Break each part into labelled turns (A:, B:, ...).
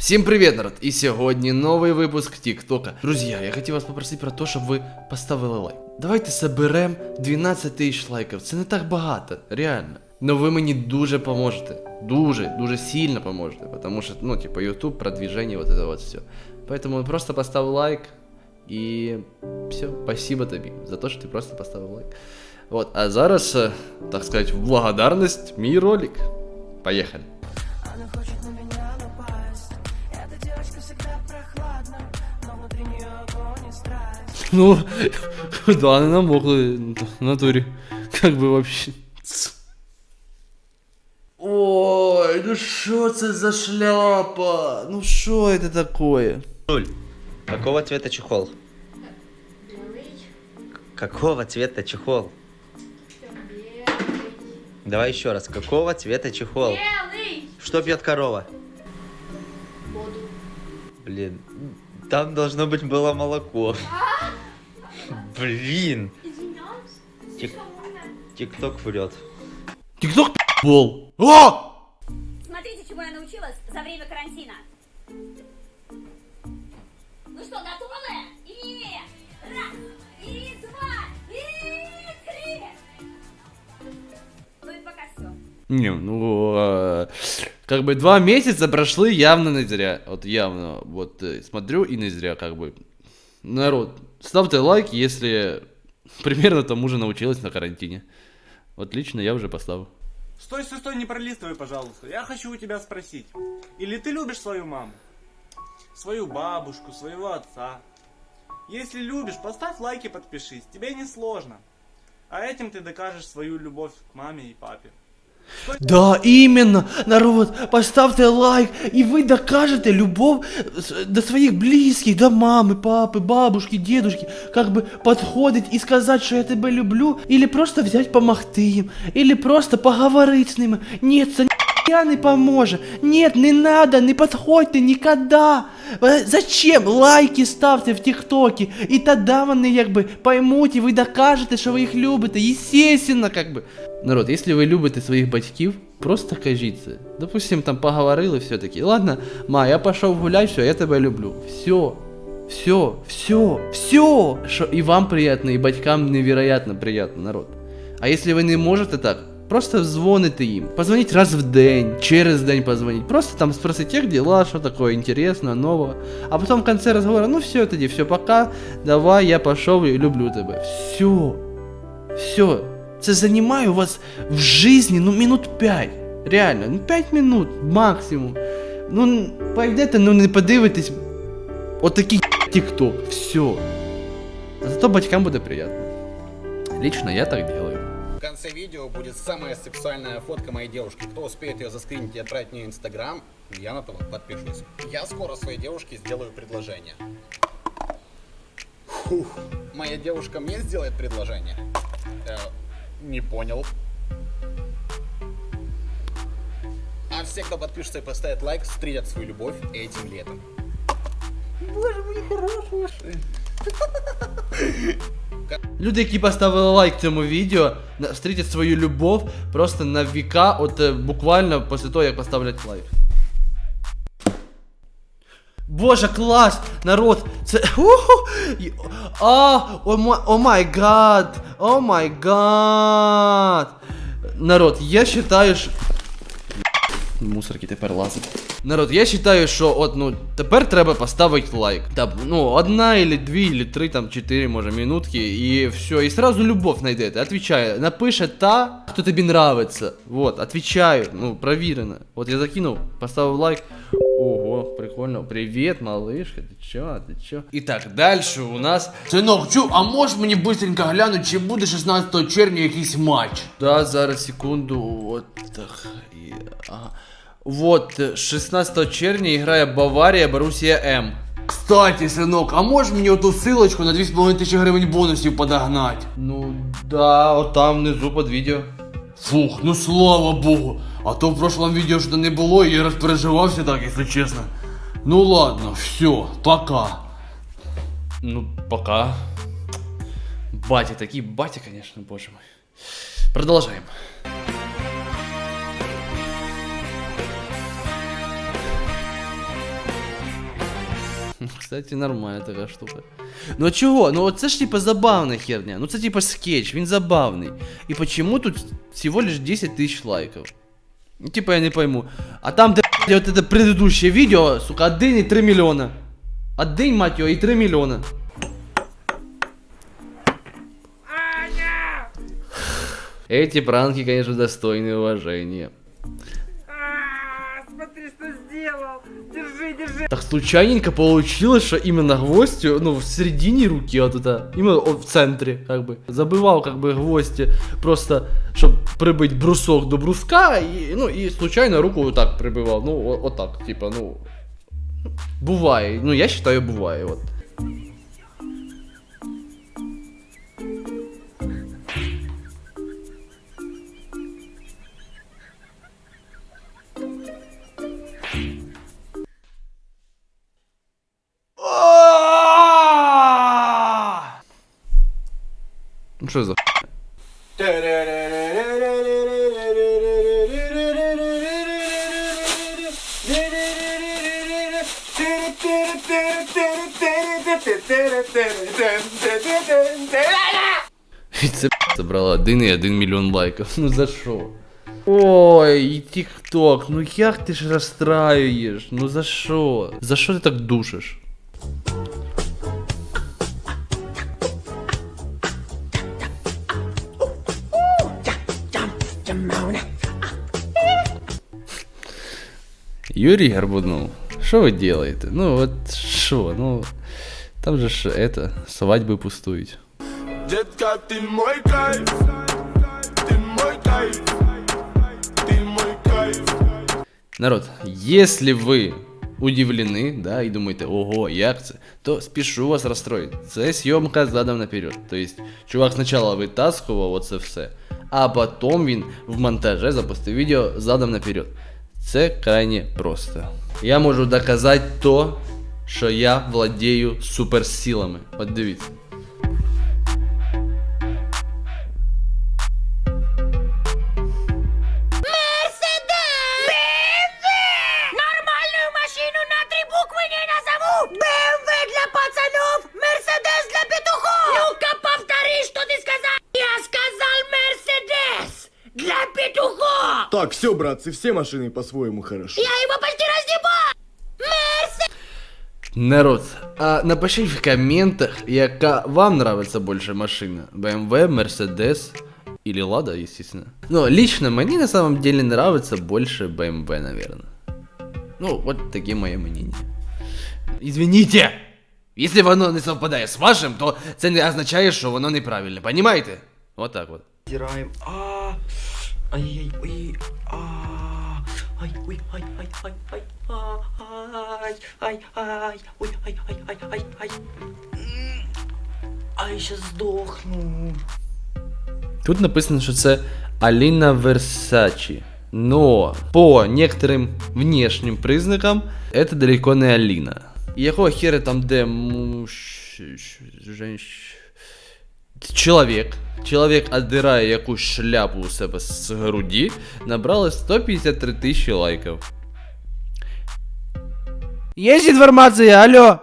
A: Всем привет, народ! И сегодня новый выпуск ТикТока. Друзья, я хотів вас попросити про те, щоб ви поставили лайк. Давайте соберем 12 тисяч лайків. Це не так багато, реально. Но ви мені дуже поможете. Дуже, дуже сильно поможете. Потому що, ну, типа, YouTube, продвижение, вот это вот все. Поэтому просто постав лайк. І все, спасибо тобі за те, що ти просто поставив лайк. Вот, а зараз, е, так сказать, в благодарность мій ролик. Поехали. Ну, да, они намокли в натуре. Как бы вообще. Ой, ну что это за шляпа? Ну что это такое?
B: Нуль. Какого цвета чехол? Какого цвета чехол? Давай еще раз. Какого цвета чехол?
C: Белый!
B: Что пьет корова?
C: Воду.
B: Блин, там должно быть было молоко. Блин. Тик- тикток врет.
A: Тикток бол. О!
C: Смотрите, чему я научилась за время карантина. Ну что, готовы? И раз, и два, и три. Ну и пока все.
A: Не, ну, э, как бы два месяца прошли явно не зря. Вот явно, вот э, смотрю и не зря, как бы. Народ, ставьте лайк, если примерно тому же научилась на карантине. Вот лично я уже поставил.
D: Стой, стой, стой, не пролистывай, пожалуйста. Я хочу у тебя спросить. Или ты любишь свою маму? Свою бабушку, своего отца? Если любишь, поставь лайк и подпишись. Тебе не сложно. А этим ты докажешь свою любовь к маме и папе.
A: Да, именно, народ, поставьте лайк, и вы докажете любовь до своих близких, до мамы, папы, бабушки, дедушки, как бы подходить и сказать, что я тебя люблю, или просто взять помогти им, или просто поговорить с ними. Нет, це я не поможе. Нет, не надо, не подходьте никогда. Э, Зачем? Лайки ставте в тіктокі, і тоді вони якби поймуть, і ви докажете, що ви їх любите. Естественно, как бы. Народ, якщо ви любите своїх батьків, просто кажіть це. Допустим, там поговорили все-таки. Ладно, ма, я пішов гулять, все, я тебе люблю. Все. Все, все, все. Що і вам приємно, і батькам невероятно приємно, народ. А якщо ви не можете так, просто дзвоните їм. Позвоніть раз в день, через день позвоніть. Просто там спросить, як дела, що такое интересно, нового. А потом в конце разговора, ну все, тоді, все, пока, давай, я пошел и люблю тебе. Все. Все. Це займає у вас в житті, ну, минут 5. Реально, ну 5 минут максимум. Ну, н- пойдете, ну не подивитесь. Отакий тік-ток. Все. Зато батькам буде приємно. Лично я так делаю.
E: В конце видео будет самая сексуальная фотка моей девушки. Кто успеет ее заскринить и отправить мне в Инстаграм, я на то подпишусь. Я скоро своей девушке сделаю предложение. Фух. Моя девушка мне сделает предложение? Э, не понял. А все, кто подпишется и поставит лайк, встретят свою любовь этим летом.
A: Люди, які поставили лайк цьому відео, на- встрітять свою любов просто на віка, от е, буквально після того, як поставлять лайк. Боже, клас! Народ! Це. Уху! Й- А! О ма- о май гад! О май гад! Народ, я считаю, що. Мусорки тепер лазить. Народ, я вважаю, що от ну тепер треба поставити лайк. Там, ну, одна или дві, или три, там, чотири, може, минутки, і все. І сразу любов знайдете. Отвечаю. Напише та, хто тобі нравиться. Вот, отвечаю. Ну, провірено. От я закинув, поставив лайк. Ого, прикольно. Привіт, малышка, ти чо, ти чо? І так, далі у нас. Синок, чу, а можеш мені быстренько глянути, чи буде 16 червня якийсь матч? Да, зараз секунду. От так. І, ага. Вот, э, 16 червня играє Баварія, Боруссия М. Кстати, синок, а можеш мені оту ссылочку на 2,5 тисячі гривень бонусів подогнать? Ну, да, от там внизу під відео. Фух, ну слава богу. А то в прошлом відео що не було, і я розпереживався так, якщо чесно. Ну ладно, все, пока. Ну, пока. Батя, такие батя, конечно, боже мой. Продолжаем. Кстати, нормальна така штука. Ну а чого? Ну це ж типа забавна херня. Ну це типа скетч, він забавний. І почему тут всего лишь 10 тысяч лайков? Ну, типа я не пойму. А там, де блядь, вот это предыдущее видео, сука, один і 3 мільйона. Один, мать його, і 3 мільйона. Эти пранки, конечно, достойны уважения. Так случайненько получилось, что именно гвоздь, ну, в середине руки, вот это, именно в центре, как бы. Забывал, как бы, гвозди, просто, чтобы прибыть брусок до бруска, и, ну, и случайно руку вот так прибивал, ну, вот, вот так, типа, ну, бывает, ну, я считаю, бывает, вот. Ну, что за І це собрала 1,1 мільйон лайків. Ну за що? Ой, і тік-ток, ну як ти ж розстраюєш? Ну за що? За що ти так душиш? Юрий Горбунов, что вы делаете? Ну вот что, ну там же ж это, свадьбы пустують.
F: Детка, ты мой кайф, ты мой кайф, ты мой кайф.
A: Народ, если вы удивлены, да, и думаете, ого, як це, то спішу вас розстроїти. Це зйомка задом наперед. Тобто, чувак спочатку витаскував оце все, а потім він в монтаже запустив відео задом наперед. Це крайне просто. Я можу доказати то, що я владію суперсилами. От дивіться.
F: Так, все, братцы, все машины по-своему хорошо.
C: Я его почти раздевал!
A: Народ, а напишіть в комментах, яка вам нравится больше машина. BMW, Mercedes или Lada, естественно. Но лично мне на самом деле нравится больше BMW, наверное. Ну, вот такие мои мнения. Извините! Если воно не совпадає з вашим, то це не означає, що воно неправильне, понимаете? Вот так вот.
G: Стираем. А, ай, ой, а, ай, ой, ай, ай, ай, ай, ай, ай, ай, ой, ай, ай, ай, ай, ай. М, Ай, сейчас сдохну.
A: Тут написано, що це Аліна Версачі. Но по некоторым внешним признакам это далеко не Аліна. І якого хера там де муж... женщ... Человек, человек, отдирая якусь шляпу у себе з груді. Набрали 153 тысячи лайков. Есть информация, алло!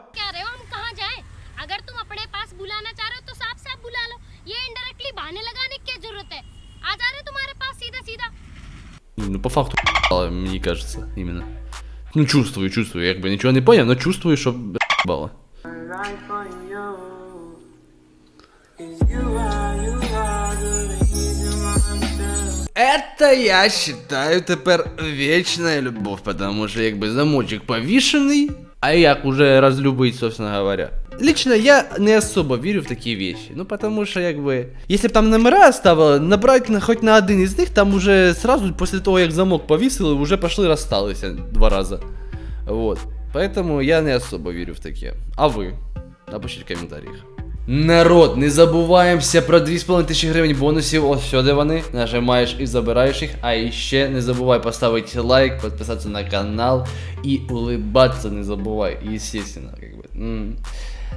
A: Ну, по факту, мне кажется, именно. Ну, чувствую, чувствую. Я как бы ничего не понял, но чувствую, что бало. Это я считаю тепер вечная любовь, потому что якби замочек повішений, а як уже разлюбить, собственно говоря. Лично я не особо верю в такие вещи, ну потому что якби, если б там номера оставили, набрать на, хоть на один из них, там уже сразу после того, як замок повісили, уже пошли рассталися два раза. Вот. Поэтому я не особо верю в такие. А вы? Напишіть в комментариях. Народ, не забуваємося про 2,5 тисячі гривень бонусів. Ось сюди вони. Нажимаєш і забираєш їх. А іще не забувай поставити лайк, підписатися на канал і улыбатися не забувай. Естественно, как бы. М.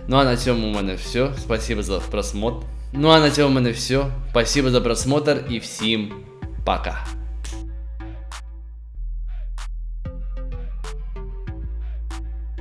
A: Ну а на цьому у мене все. Спасибо за просмотр. Ну а на цьому у мене все. Спасибо за просмотр і всім пока.